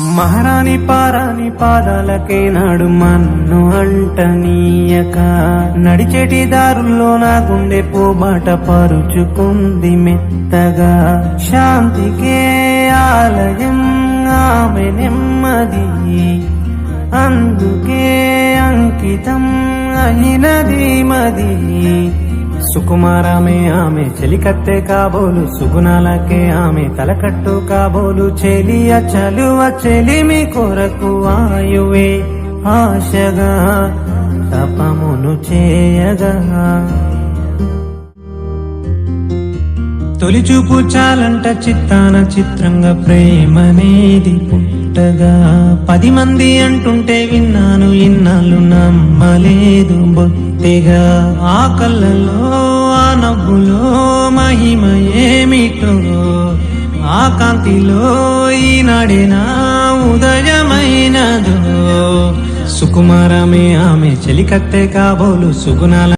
మహారాణి పారాణి పాదాలకే నాడు మన్ను అంటనీయక. నడిచేటి దారుల్లో నా గుండె పోబాట పరుచుకుంది మెత్తగా. శాంతికే ఆలయం ఆమె నెమ్మది. అందుకే అంకితం అయినది మది. సుకుమారమే ఆమె చెలికత్తె కాబోలు సుగుణాలకే ఆమె తలకట్టు కాబోలు చెలియ చలువ చెలిమి కొరకు ఆయువే ఆశగా తపమును చేయగా. తొలి చూపు చాలంట చిత్తాన చిత్రంగా ప్రేమనేది పుట్టగా. పది మంది అంటుంటే విన్న నమ్మలేదు బొత్తిగా. ఆ కళ్ళలో ఆ నవ్వులో మహిమ ఏమిటో. ఆ కాంతిలో ఈనాడిన ఉదయమైనదో. సుకుమారమే ఆమె చెలికత్తె కాబోలు సుగుణాల